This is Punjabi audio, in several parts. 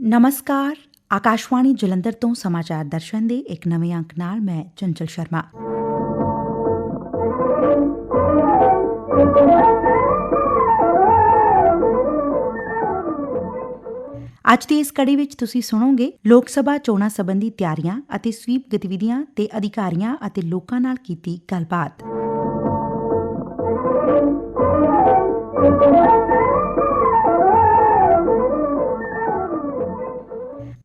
ਨਮਸਕਾਰ ਆਕਾਸ਼ਵਾਣੀ ਜਲੰਧਰ ਤੋਂ ਸਮਾਚਾਰ ਦਰਸ਼ਨ ਦੇ ਇੱਕ ਨਵੇਂ ਅੰਕ ਨਾਲ ਮੈਂ ਚੰਚਲ ਸ਼ਰਮਾ ਅੱਜ ਦੀ ਇਸ ਕੜੀ ਵਿੱਚ ਤੁਸੀਂ ਸੁਣੋਗੇ ਲੋਕ ਸਭਾ ਚੋਣਾਂ ਸੰਬੰਧੀ ਤਿਆਰੀਆਂ ਅਤੇ ਸਵੀਪ ਗਤੀਵਿਧੀਆਂ ਤੇ ਅਧਿਕਾਰੀਆਂ ਅਤੇ ਲੋਕਾਂ ਨਾਲ ਕੀਤੀ ਗੱਲਬਾਤ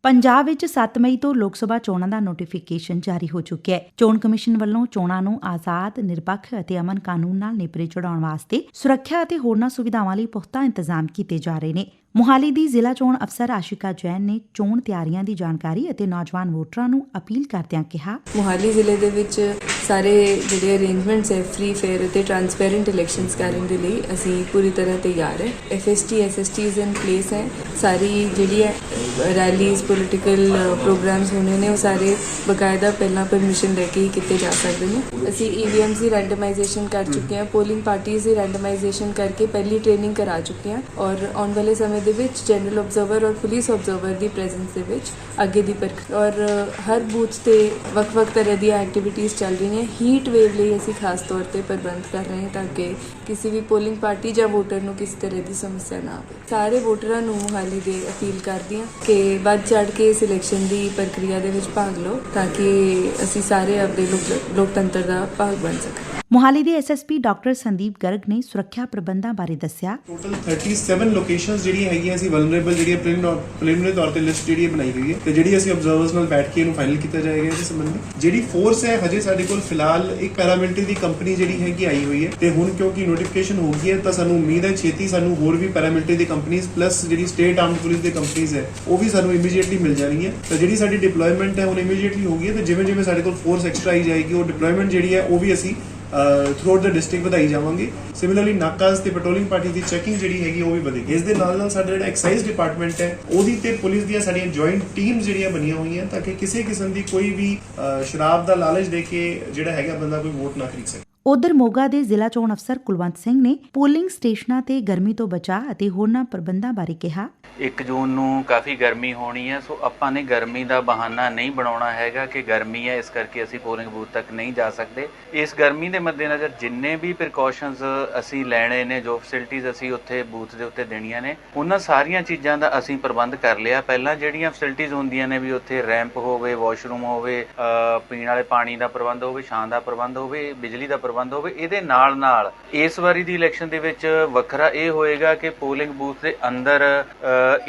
ਪੰਜਾਬ ਵਿੱਚ 7 ਮਈ ਤੋਂ ਲੋਕ ਸਭਾ ਚੋਣਾਂ ਦਾ ਨੋਟੀਫਿਕੇਸ਼ਨ ਜਾਰੀ ਹੋ ਚੁੱਕਿਆ ਹੈ। ਚੋਣ ਕਮਿਸ਼ਨ ਵੱਲੋਂ ਚੋਣਾਂ ਨੂੰ ਆਜ਼ਾਦ, ਨਿਰਪੱਖ ਅਤੇ ਅਮਨ ਕਾਨੂੰਨ ਨਾਲ ਨੇਪਰੇ ਚੜਾਉਣ ਵਾਸਤੇ ਸੁਰੱਖਿਆ ਅਤੇ ਹੋਰਨਾਂ ਸੁਵਿਧਾਵਾਂ ਲਈ ਪੁਖਤਾ ਇੰਤਜ਼ਾਮ ਕੀਤੇ ਜਾ ਰਹੇ ਨੇ। ਮੁਹਾਲੀ ਦੀ ਜ਼ਿਲ੍ਹਾ ਚੋਣ ਅਫਸਰ ਆਸ਼ਿਕਾ ਜੈਨ ਨੇ ਚੋਣ ਤਿਆਰੀਆਂ ਦੀ ਜਾਣਕਾਰੀ ਅਤੇ ਨੌਜਵਾਨ ਵੋਟਰਾਂ ਨੂੰ ਅਪੀਲ ਕਰਦਿਆਂ ਕਿਹਾ। ਮੋਹਾਲੀ ਜ਼ਿਲ੍ਹੇ ਦੇ ਵਿੱਚ ਸਾਰੇ ਜਿਹੜੇ ਅਰੇਂਜਮੈਂਟਸ ਹੈ ਫ੍ਰੀ ਫੇਅਰ ਅਤੇ ਟਰਾਂਸਪੇਰੈਂਟ ਇਲੈਕਸ਼ਨਸ ਕਰਨ ਦੇ ਲਈ ਅਸੀਂ ਪੂਰੀ ਤਰ੍ਹਾਂ ਤਿਆਰ ਹੈ। ਐਫਐਸਟੀ ਐਸਐਸਟੀਜ਼ ਇਨ ਪਲੇਸ ਹੈ। ਸਾਰੀ ਜਿਹੜੀ ਹੈ ਰੈਲੀਜ਼ ਪੋਲੀਟੀਕਲ ਪ੍ਰੋਗਰਾਮਸ ਹੋਣੇ ਨੇ, ਉਹ ਸਾਰੇ ਬਕਾਇਦਾ ਪਹਿਲਾਂ ਪਰਮਿਸ਼ਨ ਲੈ ਕੇ ਹੀ ਕੀਤੇ ਜਾ ਸਕਦੇ ਨੇ। ਅਸੀਂ ਈਵੀਐਮਸ ਦੀ ਰੈਂਡਮਾਈਜੇਸ਼ਨ ਕਰ ਚੁੱਕੇ ਹਾਂ। ਪੋਲਿੰਗ ਪਾਰਟੀਆਂ ਦੀ ਰੈਂਡਮਾਈਜੇਸ਼ਨ ਕਰਕੇ ਪਹਿਲੀ ਟ੍ਰੇਨਿੰਗ ਕਰਾ ਚੁੱਕੇ ਹਾਂ। ਔਰ ਆਉਣ ਵਾਲੇ ਸਮੇਂ ਦੇ ਵਿੱਚ ਜਨਰਲ ਆਬਜ਼ਰਵਰ ਔਰ ਪੁਲਿਸ ਆਬਜ਼ਰਵਰ ਦੀ ਪ੍ਰੈਜ਼ੈਂਸ ਦੇ ਵਿੱਚ ਅੱਗੇ ਦੀ ਪ੍ਰਕ ਔਰ ਹਰ ਬੂਥ ਤੇ ਵੱਖ-ਵੱਖ ਤਰ੍ਹਾਂ ਦੀਆਂ ਐਕਟੀਵਿਟੀਜ਼ ਚੱਲ ਰਹੀਆਂ। ਹੀਟ ਵੇਵ ਲਈ ਅਸੀਂ ਖਾਸ ਤੌਰ ਤੇ ਪ੍ਰਬੰਧ ਕਰ ਰਹੇ ਹਾਂ ਤਾਂ ਕਿ ਕਿਸੇ ਵੀ ਪੋਲਿੰਗ ਪਾਰਟੀ ਜਾਂ ਵੋਟਰ ਨੂੰ ਕਿਸੇ ਤਰ੍ਹਾਂ ਦੀ ਸਮੱਸਿਆ ਨਾ ਆਵੇ। ਸਾਰੇ ਵੋਟਰਾਂ ਨੂੰ ਮੁਹਾਲੀ ਦੇ ਅਪੀਲ ਕਰਦੀ ਹਾਂ ਕਿ ਵੱਧ ਚੜ ਕੇ ਇਸ ਇਲੈਕਸ਼ਨ ਦੀ ਪ੍ਰਕਿਰਿਆ ਦੇ ਵਿੱਚ ਭਾਗ ਲਓ ਤਾਂ ਕਿ ਅਸੀਂ ਸਾਰੇ ਆਪਣੇ ਲੋਕ- ਲੋਕਤੰਤਰ ਦਾ ਭਾਗ ਬਣ ਸਕੀਏ। ਮੁਹਾਲੀ ਦੇ ਐਸਐਸਪੀ ਡਾਕਟਰ ਸੰਦੀਪ ਗਰਗ ਨੇ ਸੁਰੱਖਿਆ ਪ੍ਰਬੰਧਾਂ ਬਾਰੇ ਦੱਸਿਆ। ਟੋਟਲ 37 ਲੋਕੇਸ਼ਨਸ ਜਿਹੜੀਆਂ ਹੈਗੀਆਂ ਅਸੀਂ ਵਲਨਰੇਬਲ ਜਿਹੜੀਆਂ ਪ੍ਰੀਲਿਮਿਨਰੀ ਤੌਰ ਤੇ ਲਿਸਟ ਜਿਹੜੀ ਬਣਾਈ ਹੋਈ ਹੈ ਤੇ ਜਿਹੜੀ ਅਸੀਂ ਆਬਜ਼ਰਵਰਸ ਨਾਲ ਬੈਠ ਕੇ ਇਹਨੂੰ ਫਾਈਨਲ ਕੀਤਾ ਜਾਏਗਾ ਇਸ ਸੰਬੰਧੀ। ਜਿਹੜੀ ਫੋਰਸ ਹੈ ਹਜੇ ਸਾਡੇ ਕੋਲ ਫਿਲਹਾਲ ਇੱਕ ਪੈਰਾਮਿਲਟਰੀ ਦੀ ਕੰਪਨੀ ਜਿਹੜੀ ਹੈਗੀ ਆਈ ਹੋਈ ਹੈ ਤੇ ਹੁਣ ਕਿਉਂਕਿ ਨੋਟੀਫਿਕੇਸ਼ਨ ਹੋ ਗਈ ਹੈ, ਤਾਂ ਸਾਨੂੰ ਉਮੀਦ ਹੈ ਛੇਤੀ ਸਾਨੂੰ ਹੋਰ ਵੀ ਪੈਰਾਮਿਲਟਰੀ ਦੀ ਕੰਪਨੀਆਂ ਪਲੱਸ ਜਿਹੜੀ ਸਟੇਟ ਆਰਮਡ ਪੁਲਿਸ ਦੀ ਕੰਪਨੀਆਂ ਹੈ, ਉਹ ਵੀ ਸਾਨੂੰ ਇਮੀਡੀਏਟਲੀ ਮਿਲ ਜਾਣਗੀਆਂ। ਤਾਂ ਜਿਹੜੀ ਸਾਡੀ ਡਿਪਲੋਇਮੈਂਟ ਹੈ ਹੁਣ ਇਮੀਡੀਏਟਲੀ ਹੋ ਗਈ ਹੈ, ਤੇ ਜਿਵੇਂ ਜਿਵੇਂ ਸਾਡੇ ਕੋਲ ਫੋਰਸ ਐਕਸਟਰਾ ਆਈ ਜਾਏਗੀ, ਉਹ ਡਿਪਲੋਇਮੈਂਟ ਜਿਹੜੀ ਹੈ, ਉਹ ਵੀ ਅਸੀਂ ਥਰੂਆਊਟ ਦਾ ਡਿਸਟ੍ਰਿਕਟ ਵਧਾਈ ਜਾਵਾਂਗੇ। ਸਿਮਿਲਰਲੀ ਨਾਕਾਜ਼ ਤੇ ਪੈਟਰੋਲਿੰਗ ਪਾਰਟੀ ਦੀ ਚੈਕਿੰਗ ਜਿਹੜੀ ਹੈਗੀ, ਉਹ ਵੀ ਵਧੇਗੀ। ਇਸ ਦੇ ਨਾਲ ਨਾਲ ਸਾਡਾ ਜਿਹੜਾ ਐਕਸਾਈਜ਼ ਡਿਪਾਰਟਮੈਂਟ ਹੈ, ਉਹਦੀ ਤੇ ਪੁਲਿਸ ਦੀਆਂ ਸਾਡੀਆਂ ਜੁਆਇੰਟ ਟੀਮਸ ਜਿਹੜੀਆਂ ਬਣੀਆਂ ਹੋਈਆਂ, ਤਾਂ ਕਿ ਕਿਸੇ ਕਿਸਮ ਦੀ ਕੋਈ ਵੀ ਸ਼ਰਾਬ ਦਾ ਲਾਲਚ ਦੇ ਕੇ ਜਿਹੜਾ ਹੈਗਾ, ਬੰਦਾ ਕੋਈ ਵੋਟ ਨਾ ਖਰੀਦ ਸਕੇ। ਉਧਰ ਮੋਗਾ ਦੇ ਜ਼ਿਲ੍ਹਾ ਚੋਣ ਅਫਸਰ ਕੁਲਵੰਤ ਸਿੰਘ ਨੇ ਪੋਲਿੰਗ ਸਟੇਸ਼ਨਾਂ ਤੇ ਗਰਮੀ ਤੋਂ ਬਚਾਅ ਅਤੇ ਹੋਰਨਾਂ ਪ੍ਰਬੰਧਾਂ ਬਾਰੇ ਕਿਹਾ। 1 ਜੂਨ ਨੂੰ ਕਾਫੀ ਗਰਮੀ ਹੋਣੀ ਹੈ, ਸੋ ਆਪਾਂ ਨੇ ਗਰਮੀ ਦਾ ਬਹਾਨਾ ਨਹੀਂ ਬਣਾਉਣਾ ਹੈਗਾ ਕਿ ਗਰਮੀ ਹੈ, ਇਸ ਕਰਕੇ ਅਸੀਂ ਪੋਲਿੰਗ ਬੂਥ ਤੱਕ ਨਹੀਂ ਜਾ ਸਕਦੇ। ਇਸ ਗਰਮੀ ਦੇ ਮੱਦੇਨਜ਼ਰ ਜਿੰਨੇ ਵੀ ਪ੍ਰੀਕਾਸ਼ਨਸ ਅਸੀਂ ਲੈਣੇ ਨੇ, ਜੋ ਫੈਸਿਲਿਟੀਆਂ ਅਸੀਂ ਉੱਥੇ ਬੂਥ ਦੇ ਉੱਤੇ ਦੇਣੀਆਂ ਨੇ, ਉਹਨਾਂ ਸਾਰੀਆਂ ਚੀਜ਼ਾਂ ਦਾ ਅਸੀਂ ਪ੍ਰਬੰਧ ਕਰ ਲਿਆ। ਪਹਿਲਾਂ ਜਿਹੜੀਆਂ ਫੈਸਿਲਿਟੀਆਂ ਹੁੰਦੀਆਂ ਨੇ ਵੀ ਉੱਥੇ ਰੈਂਪ ਹੋਵੇ ਵਾਸ਼ਰੂਮ ਹੋਵੇ ਪੀਣ ਵਾਲੇ ਪਾਣੀ ਦਾ ਪ੍ਰਬੰਧ ਹੋਵੇ, ਛਾਂ ਦਾ ਪ੍ਰਬੰਧ ਹੋਵੇ, ਬਿਜਲੀ ਦਾ ਪ੍ਰਬੰਧ ਹੋਵੇ, ਇਹਦੇ ਨਾਲ ਨਾਲ ਇਸ ਵਾਰੀ ਦੀ ਇਲੈਕਸ਼ਨ ਦੇ ਵਿੱਚ ਵੱਖਰਾ ਇਹ ਹੋਏਗਾ ਕਿ ਪੋਲਿੰਗ ਬੂਥ ਦੇ ਅੰਦਰ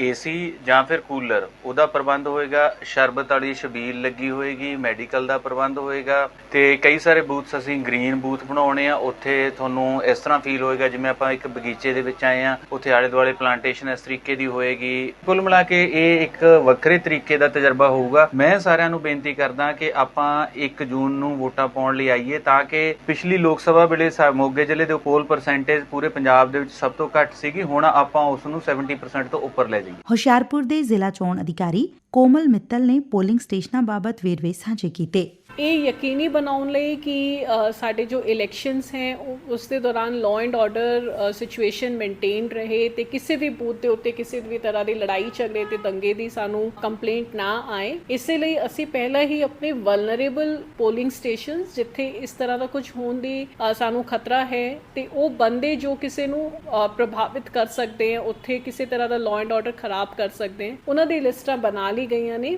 ਏਸੀ ਜਾਂ ਫਿਰ ਕੂਲਰ ਉਹਦਾ ਪ੍ਰਬੰਧ ਹੋਏਗਾ, ਸ਼ਰਬਤ ਵਾਲੀ ਛਬੀਲ ਲੱਗੀ ਹੋਏਗੀ ਮੈਡੀਕਲ ਦਾ ਪ੍ਰਬੰਧ ਹੋਏਗਾ ਤੇ ਕਈ ਸਾਰੇ ਬੂਥਸ ਅਸੀਂ ਗ੍ਰੀਨ ਬੂਥ ਬਣਾਉਣੇ ਆ, ਉੱਥੇ ਤੁਹਾਨੂੰ ਇਸ ਤਰ੍ਹਾਂ ਫੀਲ ਹੋਏਗਾ ਜਿਵੇਂ ਆਪਾਂ ਇੱਕ ਬਗੀਚੇ ਦੇ ਵਿੱਚ ਆਏ ਆ, ਉੱਥੇ ਆਲੇ ਦੁਆਲੇ ਪਲਾਂਟੇਸ਼ਨ ਇਸ ਤਰੀਕੇ ਦੀ ਹੋਏਗੀ। ਕੁੱਲ ਮਿਲਾ ਕੇ ਇਹ ਇੱਕ ਵੱਖਰੇ ਤਰੀਕੇ ਦਾ ਤਜਰਬਾ ਹੋਊਗਾ। ਮੈਂ ਸਾਰਿਆਂ ਨੂੰ ਬੇਨਤੀ ਕਰਦਾ ਕਿ ਆਪਾਂ 1 ਜੂਨ ਨੂੰ ਵੋਟਾਂ ਪਾਉਣ ਲਈ ਆਈਏ ਤਾਂ ਕਿ ਪਿਛਲੀ ਲੋਕ ਸਭਾ ਵੇਲੇ ਸਾ- ਮੋਗੇ ਜ਼ਿਲ੍ਹੇ ਦੇ ਪੋਲ ਪਰਸੈਂਟੇਜ ਪੂਰੇ ਪੰਜਾਬ ਦੇ ਵਿੱਚ ਸਭ ਤੋਂ ਘੱਟ ਸੀਗੀ। ਹੁਣ ਆਪਾਂ ਉਸ ਨੂੰ 70% ਤੋਂ ਉੱਪਰ ਲੈ ਜਾਈਏ। ਹੁਸ਼ਿਆਰਪੁਰ ਦੇ ਜ਼ਿਲ੍ਹਾ ਚੋਣ ਅਧਿਕਾਰੀ ਕੋਮਲ ਮਿੱਤਲ ਨੇ ਪੋਲਿੰਗ ਸਟੇਸ਼ਨਾਂ ਬਾਬਤ ਵੇਰਵੇ ਸਾਂਝੇ ਕੀਤੇ। ਇਹ ਯਕੀਨੀ ਬਣਾਉਣ ਲਈ ਕਿ ਸਾਡੇ ਜੋ ਇਲੈਕਸ਼ਨਸ ਹੈ ਉਹ- ਉਸ ਦੇ ਦੌਰਾਨ law and order situation maintain ਰਹੇ ਤੇ ਕਿਸੇ ਵੀ ਬੂਥ ਦੇ ਉੱਤੇ ਕਿਸੇ ਵੀ ਤਰ੍ਹਾਂ ਦੀ ਲੜਾਈ ਝਗੜੇ ਤੇ ਦੰਗੇ ਦੀ ਸਾਨੂੰ ਕੰਪਲੇਂਟ ਨਾ ਆਏ। ਇਸੇ ਲਈ ਅਸੀਂ ਪਹਿਲਾਂ ਹੀ ਆਪਣੇ ਵਲਨਰੇਬਲ ਪੋਲਿੰਗ ਸਟੇਸ਼ਨਸ ਜਿੱਥੇ ਇਸ ਤਰ੍ਹਾਂ ਦਾ ਕੁਝ ਹੋਣ ਦੀ ਸਾਨੂੰ ਖਤਰਾ ਹੈ ਤੇ ਉਹ ਬੰਦੇ ਜੋ ਕਿਸੇ ਨੂੰ ਪ੍ਰਭਾਵਿਤ ਕਰ ਸਕਦੇ ਆ ਉੱਥੇ ਕਿਸੇ ਤਰ੍ਹਾਂ ਦਾ ਲਾਅ ਐਂਡ ਆਰਡਰ ਖਰਾਬ ਕਰ ਸਕਦੇ ਆ ਉਹਨਾਂ ਦੀ ਲਿਸਟਾਂ ਬਣਾ ਲਈ ਗਈਆਂ ਨੇ।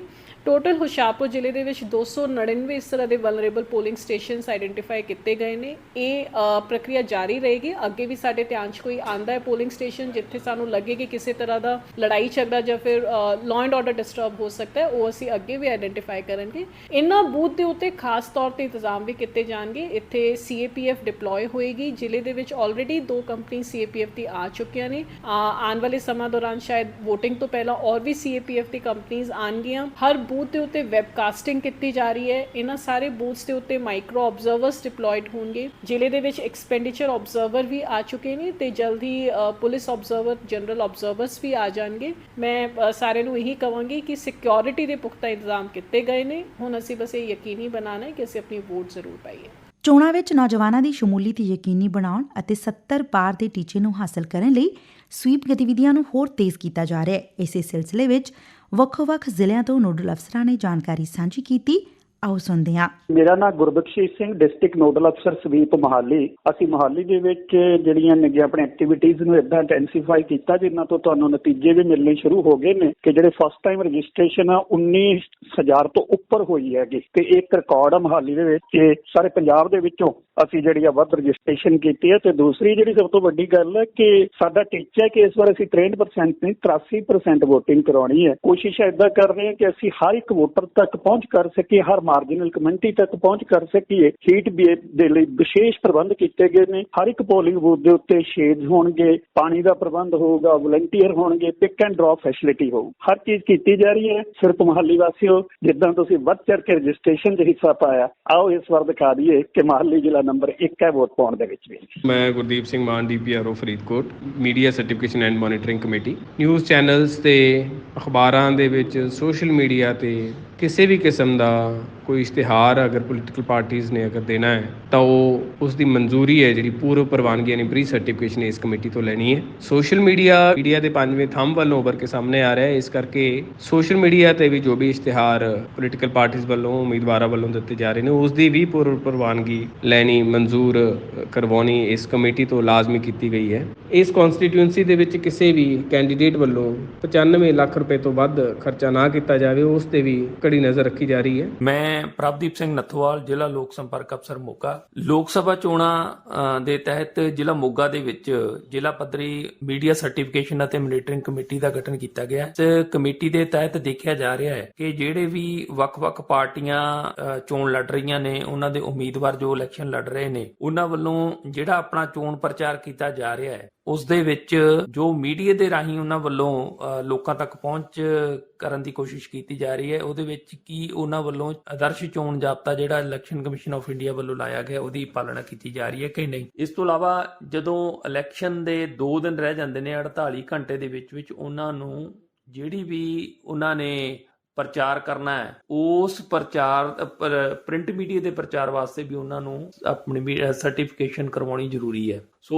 ਟੋਟਲ ਹੁਸ਼ਿਆਰਪੁਰ ਜ਼ਿਲ੍ਹੇ ਦੇ ਵਿੱਚ 299 ਇਸ ਤਰ੍ਹਾਂ ਦੇ ਵਲਨਰੇਬਲ ਪੋਲਿੰਗ ਸਟੇਸ਼ਨਸ ਆਈਡੈਂਟੀਫਾਈ ਕੀਤੇ ਗਏ ਨੇ। ਇਹ ਪ੍ਰਕਿਰਿਆ ਜਾਰੀ ਰਹੇਗੀ। ਅੱਗੇ ਵੀ ਸਾਡੇ ਧਿਆਨ 'ਚ ਕੋਈ ਆਂਦਾ ਹੈ ਪੋਲਿੰਗ ਸਟੇਸ਼ਨ ਜਿੱਥੇ ਸਾਨੂੰ ਲੱਗੇ ਕਿ ਕਿਸੇ ਤਰ੍ਹਾਂ ਦਾ ਲੜਾਈ ਝਗੜਾ ਜਾਂ ਫਿਰ ਲਾਅ ਐਂਡ ਆਰਡਰ ਡਿਸਟਰਬ ਹੋ ਸਕਦਾ ਹੈ, ਉਹ ਅਸੀਂ ਅੱਗੇ ਵੀ ਆਈਡੈਂਟੀਫਾਈ ਕਰਾਂਗੇ। ਇਹਨਾਂ ਬੂਥ ਦੇ ਉੱਤੇ ਖਾਸ ਤੌਰ ਤੇ ਇੰਤਜ਼ਾਮ ਵੀ ਕੀਤੇ ਜਾਣਗੇ। ਇੱਥੇ ਸੀਏਪੀਐਫ ਡਿਪਲੋਏ ਹੋਏਗੀ। ਜ਼ਿਲ੍ਹੇ ਦੇ ਵਿੱਚ ਆਲਰੇਡੀ ਦੋ ਕੰਪਨੀ ਸੀਏਪੀਐਫ ਦੀ ਆ ਚੁੱਕੀਆਂ ਨੇ। ਆਉਣ ਵਾਲੇ ਸਮਾਂ ਦੌਰਾਨ ਸ਼ਾਇਦ VOTING ਤੋਂ ਪਹਿਲਾਂ ਔਰ ਵੀ ਸੀਏਪੀਐਫ ਦੀ ਕੰਪਨੀਆਂ ਆਣਗੀਆਂ ਹਰ ਬੂਥ ਦੇ ਉੱਤੇ ਵੈਬਕਾਸਟਿੰਗ ਕੀਤੀ ਜਾ ਰਹੀ ਹੈ। ਇਹਨਾਂ ਸਾਰੇ ਬੂਥਸ ਦੇ ਉੱਤੇ ਮਾਈਕਰੋ ਆਬਜ਼ਰਵਰਸ ਡਿਪਲੋਇਡ ਹੋਣਗੇ। ਜ਼ਿਲ੍ਹੇ ਦੇ ਵਿੱਚ ਐਕਸਪੈਂਡੀਚਰ ਆਬਜ਼ਰਵਰ ਵੀ ਆ ਚੁੱਕੇ ਨੇ ਤੇ ਜਲਦੀ ਪੁਲਿਸ ਆਬਜ਼ਰਵਰ ਜਨਰਲ ਆਬਜ਼ਰਵਰਸ ਵੀ ਆ ਜਾਣਗੇ। ਮੈਂ ਸਾਰਿਆਂ ਨੂੰ ਇਹੀ ਕਹਾਂਗੀ ਕਿ ਸਿਕਿਉਰਿਟੀ ਦੇ ਪੁਖਤਾ ਇੰਤਜ਼ਾਮ ਕੀਤੇ ਗਏ ਨੇ। ਹੁਣ ਅਸੀਂ ਬਸ ਇਹ ਯਕੀਨੀ ਬਣਾਉਣਾ ਹੈ ਕਿ ਅਸੀਂ ਆਪਣੀ ਵੋਟ ਜ਼ਰੂਰ ਪਾਈਏ। ਚੋਣਾਂ ਵਿੱਚ ਨੌਜਵਾਨਾਂ ਦੀ ਸ਼ਮੂਲੀਅਤ ਯਕੀਨੀ ਬਣਾਉਣ ਅਤੇ 70 ਪਾਰ ਦੇ ਟੀਚੇ ਨੂੰ ਹਾਸਲ ਕਰਨ ਲਈ ਸਵੀਪ ਗਤੀਵਿਧੀਆਂ ਨੂੰ ਹੋਰ ਤੇਜ਼ ਕੀਤਾ ਜਾ ਰਿਹਾ ਹੈ। ਇਸੇ ਸਿਲਸਿਲੇ ਵਿੱਚ ਵੱਖੋ-ਵੱਖ ਜ਼ਿਲ੍ਹਿਆਂ ਤੋਂ ਨੋਡਲ ਅਫਸਰਾਂ ਨੇ ਜਾਣਕਾਰੀ ਸਾਂਝੀ ਕੀਤੀ। ਆਓ ਸੁਣਦੇ ਹਾਂ। ਮੇਰਾ ਨਾਮ ਗੁਰਬਖਸ਼ੀਸ਼ ਸਿੰਘ, ਡਿਸਟ੍ਰਿਕਟ ਨੋਡਲ ਅਫਸਰ ਸਵੀਪ ਮੋਹਾਲੀ। ਅਸੀਂ ਮੋਹਾਲੀ ਦੇ ਵਿੱਚ ਜਿਹੜੀਆਂ ਨੇ ਆਪਣੇ ਐਕਟੀਵਿਟੀਜ਼ ਨੂੰ ਇਦਾਂ ਇੰਟੈਂਸੀਫਾਈ ਕੀਤਾ, ਜਿਨ੍ਹਾਂ ਤੋਂ ਤੁਹਾਨੂੰ ਨਤੀਜੇ ਵੀ ਮਿਲਣੇ ਸ਼ੁਰੂ ਹੋ ਗਏ ਨੇ ਕਿ ਜਿਹੜੇ ਫਸਟ ਟਾਈਮ ਰਜਿਸਟ੍ਰੇਸ਼ਨ ਆ 19000 ਤੋਂ ਉੱਪਰ ਹੋਈ ਹੈਗੀ। ਤੇ ਇੱਕ ਰਿਕਾਰਡ ਆ ਮੋਹਾਲੀ ਦੇ ਵਿੱਚ ਕਿ ਸਾਰੇ ਪੰਜਾਬ ਦੇ ਵਿੱਚੋਂ ਅਸੀਂ ਜਿਹੜੀ ਆ ਵੱਧ ਰਜਿਸਟ੍ਰੇਸ਼ਨ ਕੀਤੀ ਹੈ। ਤੇ ਦੂਸਰੀ ਜਿਹੜੀ ਸਭ ਤੋਂ ਵੱਡੀ ਗੱਲ ਹੈ ਕਿ ਸਾਡਾ ਟੀਚਾ ਹੈ ਕਿ ਇਸ ਵਾਰ ਅਸੀਂ 63% ਨਹੀਂ 83% VOTING ਕਰਾਉਣੀ ਹੈ। ਕੋਸ਼ਿਸ਼ ਇਦਾਂ ਕਰ ਰਹੇ ਹਾਂ ਕਿ ਅਸੀਂ ਹਰ ਇੱਕ ਵੋਟਰ ਤੱਕ ਪਹੁੰਚ ਕਰ ਸਕੀਏ, ਹਰ ਮਾਰਜਨਲ ਕਮਿਊਨਿਟੀ ਤੱਕ ਪਹੁੰਚ ਕਰ ਸਕੀਏ ਹੀਟ ਦੇ ਲਈ ਵਿਸ਼ੇਸ਼ ਪ੍ਰਬੰਧ ਕੀਤੇ ਗਏ ਨੇ। ਹਰ ਇੱਕ ਪੋਲਿੰਗ ਬੂਥ ਦੇ ਉੱਤੇ ਸ਼ੇਡਸ ਹੋਣਗੇ, ਪਾਣੀ ਦਾ ਪ੍ਰਬੰਧ ਹੋਊਗਾ ਵਲੰਟੀਅਰ ਹੋਣਗੇ ਪਿਕ ਐਂਡ ਡ੍ਰੌਪ ਫੈਸਿਲਿਟੀ ਹੋਊ। ਹਰ ਚੀਜ਼ ਕੀਤੀ ਜਾ ਰਹੀ ਹੈ। ਸਿਰਫ ਮੁਹੱਲੀ ਵਾਸੀਓ, ਜਿੱਦਾਂ ਤੁਸੀਂ ਵੱਧ ਚੜ ਕੇ ਰਜਿਸਟ੍ਰੇਸ਼ਨ 'ਚ ਹਿੱਸਾ ਪਾਇਆ, ਆਓ ਇਸ ਵਾਰ ਦਿਖਾ ਦਈਏ ਕਿ ਮੁਹੱਲੀ ਜ਼ਿਲ੍ਹਾ ਨੰਬਰ 1 ਹੈ ਵੋਟ ਪਾਉਣ ਦੇ ਵਿੱਚ ਵੀ। ਮੈਂ Gurdeep Singh Mann DPRO Faridkot media certification and monitoring committee news channels ਤੇ ਅਖਬਾਰਾਂ ਦੇ ਵਿੱਚ ਸੋਸ਼ਲ ਮੀਡੀਆ ਤੇ ਕਿਸੇ ਵੀ ਕਿਸਮ ਦਾ ਕੋਈ ਇਸ਼ਤਿਹਾਰ ਅਗਰ ਪੋਲੀਟੀਕਲ ਪਾਰਟੀਆਂ ਨੇ ਅਗਰ ਦੇਣਾ ਹੈ, ਤਾਂ ਉਹ ਉਸ ਦੀ ਮਨਜ਼ੂਰੀ ਹੈ ਜਿਹੜੀ ਪੂਰਵ ਪ੍ਰਵਾਨਗੀ ਯਾਨੀ ਪ੍ਰੀ ਸਰਟੀਫਿਕੇਸ਼ਨ ਇਸ ਕਮੇਟੀ ਤੋਂ ਲੈਣੀ ਹੈ। ਸੋਸ਼ਲ ਮੀਡੀਆ ਮੀਡੀਆ ਦੇ ਪੰਜਵੇਂ ਥੰਮ ਵੱਲੋਂ ਉੱਭਰ ਕੇ ਸਾਹਮਣੇ ਆ ਰਿਹਾ ਹੈ। ਇਸ ਕਰਕੇ ਸੋਸ਼ਲ ਮੀਡੀਆ ਤੇ ਵੀ ਜੋ ਵੀ ਇਸ਼ਤਿਹਾਰ ਪੋਲੀਟੀਕਲ ਪਾਰਟੀਆਂ ਵੱਲੋਂ, ਉਮੀਦਵਾਰਾਂ ਵੱਲੋਂ ਦਿੱਤੇ ਜਾ ਰਹੇ ਨੇ ਉਸ ਦੀ ਵੀ ਪੂਰਵ ਪ੍ਰਵਾਨਗੀ ਲੈਣੀ ਮਨਜ਼ੂਰ ਕਰਵਾਉਣੀ ਇਸ ਕਮੇਟੀ ਤੋਂ ਲਾਜ਼ਮੀ ਕੀਤੀ ਗਈ ਹੈ। ਇਸ ਕਨਸਟੀਟਿਊਐਂਸੀ ਦੇ ਵਿੱਚ ਕਿਸੇ ਵੀ ਕੈਂਡੀਡੇਟ ਵੱਲੋਂ 95 ਲੱਖ ਰੁਪਏ ਤੋਂ ਵੱਧ ਖਰਚਾ ਨਾ ਕੀਤਾ ਜਾਵੇ, ਉਸ ਤੇ ਵੀ ਕੜੀ ਨਜ਼ਰ ਰੱਖੀ ਜਾ ਰਹੀ ਹੈ। ਮੈਂ ਪ੍ਰਭਦੀਪ ਸਿੰਘ ਨੱਥੋਵਾਲ, ਜ਼ਿਲ੍ਹਾ ਲੋਕ ਸੰਪਰਕ ਅਫਸਰ ਮੋਗਾ। ਲੋਕ ਸਭਾ ਚੋਣਾਂ ਦੇ ਤਹਿਤ ਜ਼ਿਲ੍ਹਾ ਮੋਗਾ ਦੇ ਵਿੱਚ ਜ਼ਿਲ੍ਹਾ ਪੱਧਰੀ ਮੀਡੀਆ ਸਰਟੀਫਿਕੇਸ਼ਨ ਅਤੇ ਮੋਨੀਟਰਿੰਗ ਕਮੇਟੀ ਦਾ ਗਠਨ ਕੀਤਾ ਗਿਆ। ਹੈ ਇਸ ਕਮੇਟੀ ਦੇ ਤਹਿਤ ਦੇਖਿਆ ਜਾ ਰਿਹਾ ਹੈ ਕਿ ਜਿਹੜੇ ਵੀ ਵੱਖ-ਵੱਖ ਪਾਰਟੀਆਂ ਚੋਣ ਲੜ ਰਹੀਆਂ ਨੇ, ਉਹਨਾਂ ਦੇ ਉਮੀਦਵਾਰ ਜੋ ਇਲੈਕਸ਼ਨ ਲੜ ਰਹੇ ਨੇ, ਉਹਨਾਂ ਵੱਲੋਂ ਜਿਹੜਾ ਆਪਣਾ ਚੋਣ ਪ੍ਰਚਾਰ ਕੀਤਾ ਜਾ ਰਿਹਾ ਹੈ ਉਸ ਦੇ ਵਿੱਚ ਜੋ ਮੀਡੀਆ ਦੇ ਰਾਹੀਂ ਉਹਨਾਂ ਵੱਲੋਂ ਲੋਕਾਂ ਤੱਕ ਪਹੁੰਚ ਕਰਨ ਦੀ ਕੋਸ਼ਿਸ਼ ਕੀਤੀ ਜਾ ਰਹੀ ਹੈ, ਉਹਦੇ ਵਿੱਚ ਕੀ ਉਹਨਾਂ ਵੱਲੋਂ ਆਦਰਸ਼ ਚੋਣ ਜਾਬਤਾ ਜਿਹੜਾ ਇਲੈਕਸ਼ਨ ਕਮਿਸ਼ਨ ਆਫ ਇੰਡੀਆ ਵੱਲੋਂ ਲਾਇਆ ਗਿਆ, ਉਹਦੀ ਪਾਲਣਾ ਕੀਤੀ ਜਾ ਰਹੀ ਹੈ ਕਿ ਨਹੀਂ? ਇਸ ਤੋਂ ਇਲਾਵਾ ਜਦੋਂ ਇਲੈਕਸ਼ਨ ਦੇ 2 ਦਿਨ ਰਹਿ ਜਾਂਦੇ ਨੇ 48 ਘੰਟੇ ਦੇ ਵਿੱਚ ਵਿੱਚ ਉਹਨਾਂ ਨੂੰ ਜਿਹੜੀ ਵੀ ਉਹਨਾਂ ਨੇ ਪ੍ਰਚਾਰ ਕਰਨਾ ਹੈ। ਉਸ ਪ੍ਰਚਾਰ ਪ੍ਰਿੰਟ ਮੀਡੀਆ ਦੇ ਪ੍ਰਚਾਰ ਵਾਸਤੇ ਵੀ ਉਹਨਾਂ ਨੂੰ ਆਪਣੀ ਸਰਟੀਫਿਕੇਸ਼ਨ ਕਰਵਾਉਣੀ ਜ਼ਰੂਰੀ ਹੈ। ਸੋ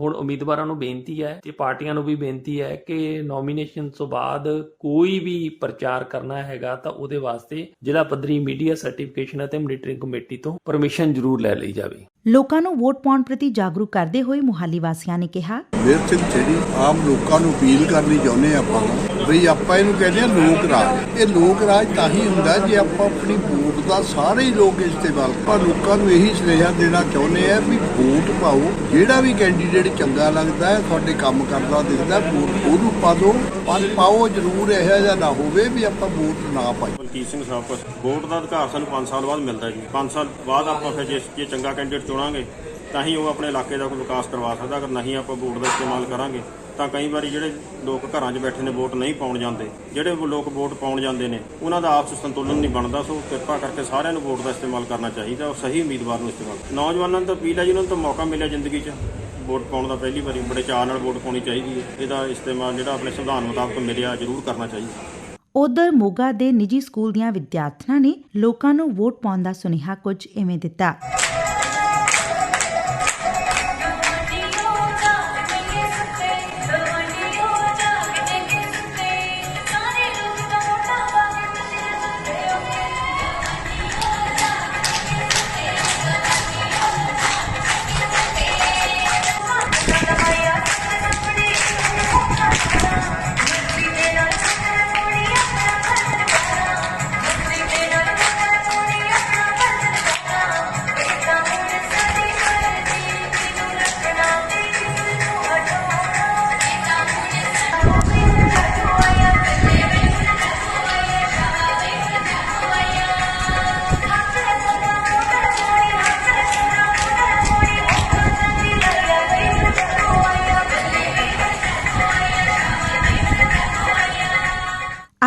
ਹੁਣ ਉਮੀਦਵਾਰਾਂ ਨੂੰ ਬੇਨਤੀ ਹੈ ਤੇ ਪਾਰਟੀਆਂ ਨੂੰ ਵੀ ਬੇਨਤੀ ਹੈ ਕਿ ਨੋਮੀਨੇਸ਼ਨ ਤੋਂ ਬਾਅਦ ਕੋਈ ਵੀ ਪ੍ਰਚਾਰ ਕਰਨਾ ਹੈਗਾ ਤਾਂ ਉਹਦੇ ਵਾਸਤੇ ਜ਼ਿਲ੍ਹਾ ਪੱਧਰੀ ਮੀਡੀਆ ਸਰਟੀਫਿਕੇਸ਼ਨ ਅਤੇ ਮੋਨੀਟਰਿੰਗ ਕਮੇਟੀ ਤੋਂ ਪਰਮਿਸ਼ਨ ਜ਼ਰੂਰ ਲੈ ਲਈ ਜਾਵੇ। ਲੋਕਾਂ ਨੂੰ ਵੋਟ ਪਾਉਣ ਪ੍ਰਤੀ ਜਾਗਰੂਕ ਕਰਦੇ ਹੋਏ ਮੁਹਾਲੀ ਵਾਸੀਆਂ ਨੇ ਕਿਹਾ ਮੇਰ ਸਿੰਘ ਜਿਹੜੀ ਆਮ ਲੋਕਾਂ ਨੂੰ ਅਪੀਲ ਕਰਨੀ ਚਾਹੁੰਦੇ ਆਪਾਂ ਬਈ ਆਪਾਂ ਇਹਨੂੰ ਕਹਿੰਦੇ ਆ ਲੋਕ ਰਾਜ। ਇਹ ਲੋਕ ਰਾਜ ਤਾਂ ਹੀ ਹੁੰਦਾ ਜੇ ਆਪਾਂ ਆਪਣੀ ਵੋਟ ਦਾ ਸਾਰੇ ਹੀ ਲੋਕ ਇਸਤੇਮਾਲ ਆਪਾਂ ਲੋਕਾਂ ਨੂੰ ਇਹੀ ਸੁਨੇਹਾ ਦੇਣਾ ਚਾਹੁੰਦੇ ਆ ਵੀ ਵੋਟ ਪਾਓ। ਜਿਹੜਾ ਵੀ ਕੈਂਡੀਡੇਟ ਚੰਗਾ ਲੱਗਦਾ ਹੈ, ਤੁਹਾਡੇ ਕੰਮ ਕਰਦਾ ਦਿਖਦਾ, ਵੋਟ ਉਹਨੂੰ ਪਾ ਦਿਓ। ਪਰ ਪਾਓ ਜ਼ਰੂਰ ਇਹੋ ਜਿਹਾ ਨਾ ਹੋਵੇ ਵੀ ਆਪਾਂ ਵੋਟ ਨਾ ਪਾਈਏ। ਮਲਕੀਤ ਸਿੰਘ ਸਾਹਪੁਰ ਵੋਟ ਦਾ ਅਧਿਕਾਰ ਸਾਨੂੰ 5 ਸਾਲ ਬਾਅਦ ਮਿਲਦਾ ਜੀ। 5 ਸਾਲ ਬਾਅਦ ਆਪਾਂ ਫਿਰ ਜੇ ਜੇ ਚੰਗਾ ਕੈਂਡੀਡੇਟ ਚੁਣਾਂਗੇ, ਤਾਂ ਹੀ ਉਹ ਆਪਣੇ ਇਲਾਕੇ ਦਾ ਕੋਈ ਵਿਕਾਸ ਕਰਵਾ ਸਕਦਾ। ਅਗਰ ਨਹੀਂ ਆਪਾਂ ਵੋਟ ਦਾ ਇਸਤੇਮਾਲ ਕਰਾਂਗੇ ਤਾਂ ਕਈ ਵਾਰੀ ਜਿਹੜੇ ਲੋਕ ਘਰਾਂ 'ਚ ਬੈਠੇ ਨੇ ਵੋਟ ਨਹੀਂ ਪਾਉਣ ਜਾਂਦੇ, ਜਿਹੜੇ ਲੋਕ ਵੋਟ ਪਾਉਣ ਜਾਂਦੇ ਨੇ, ਉਹਨਾਂ ਦਾ ਆਪਸ ਸੰਤੁਲਨ ਨਹੀਂ ਬਣਦਾ, ਸੋ ਕਿਰਪਾ ਕਰਕੇ ਸਾਰਿਆਂ ਨੂੰ ਵੋਟ ਦਾ ਇਸਤੇਮਾਲ ਕਰਨਾ ਚਾਹੀਦਾ ਔਰ ਸਹੀ ਉਮੀਦਵਾਰ ਨੂੰ ਇਸਤੇਮਾਲ ਨੌਜਵਾਨਾਂ ਨੂੰ ਤਾਂ ਅਪੀਲ ਹੈ ਜਿਹਨਾਂ ਨੂੰ ਤਾਂ ਮੌਕਾ ਮਿਲਿਆ ਜ਼ਿੰਦਗੀ 'ਚ। ਵੋਟ ਪਾਉਣ ਦਾ ਪਹਿਲੀ ਵਾਰੀ ਬੜੇ ਚਾਅ ਨਾਲ ਵੋਟ ਪਾਉਣੀ ਚਾਹੀਦੀ ਹੈ। ਇਹਦਾ ਇਸਤੇਮਾਲ ਜਿਹੜਾ ਆਪਣੇ ਸੰਵਿਧਾਨ ਮੁਤਾਬਕ ਮਿਲਿਆ ਜ਼ਰੂਰ ਕਰਨਾ ਚਾਹੀਦਾ। ਉਧਰ ਮੋਗਾ ਦੇ ਨਿੱਜੀ ਸਕੂਲ ਦੀਆਂ ਵਿਦਿਆਰਥਣਾਂ ਨੇ ਲੋਕਾਂ ਨੂੰ ਵੋਟ ਪਾਉਣ ਦਾ ਸੁਨੇਹਾ ਕੁਝ ਇਵੇਂ ਦਿੱਤਾ।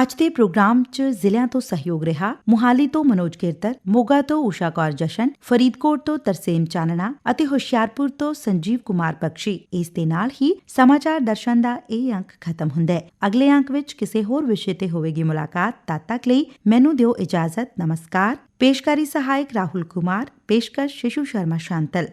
ਅੱਜ ਦੇ ਪ੍ਰੋਗਰਾਮ 'ਚ ਜ਼ਿਲ੍ਹਿਆਂ ਤੋਂ ਸਹਿਯੋਗ ਰਿਹਾ, ਮੁਹਾਲੀ ਤੋਂ ਮਨੋਜ ਕੀਰਤਰ, ਮੋਗਾ ਤੋਂ ਊਸ਼ਾ ਕੌਰ ਜਸ਼ਨ, ਫਰੀਦਕੋਟ ਤੋਂ ਤਰਸੇਮ ਚਾਨਣਾ ਅਤੇ ਹੁਸ਼ਿਆਰਪੁਰ ਤੋਂ ਸੰਜੀਵ ਕੁਮਾਰ ਬਖਸ਼ੀ। ਇਸ ਦੇ ਨਾਲ ਹੀ ਸਮਾਚਾਰ ਦਰਸ਼ਨ ਦਾ ਇਹ ਅੰਕ ਖਤਮ ਹੁੰਦਾ ਹੈ। ਅਗਲੇ ਅੰਕ ਵਿੱਚ ਕਿਸੇ ਹੋਰ ਵਿਸ਼ੇ ਤੇ ਹੋਵੇਗੀ ਮੁਲਾਕਾਤ, ਤਦ ਤੱਕ ਲਈ ਮੈਨੂੰ ਦਿਓ ਇਜਾਜ਼ਤ। ਨਮਸਕਾਰ। ਪੇਸ਼ਕਾਰੀ ਸਹਾਇਕ ਰਾਹੁਲ ਕੁਮਾਰ, ਪੇਸ਼ਕਸ਼ ਸ਼ਿਸ਼ੂ ਸ਼ਰਮਾ ਸ਼ਾਂਤਲ।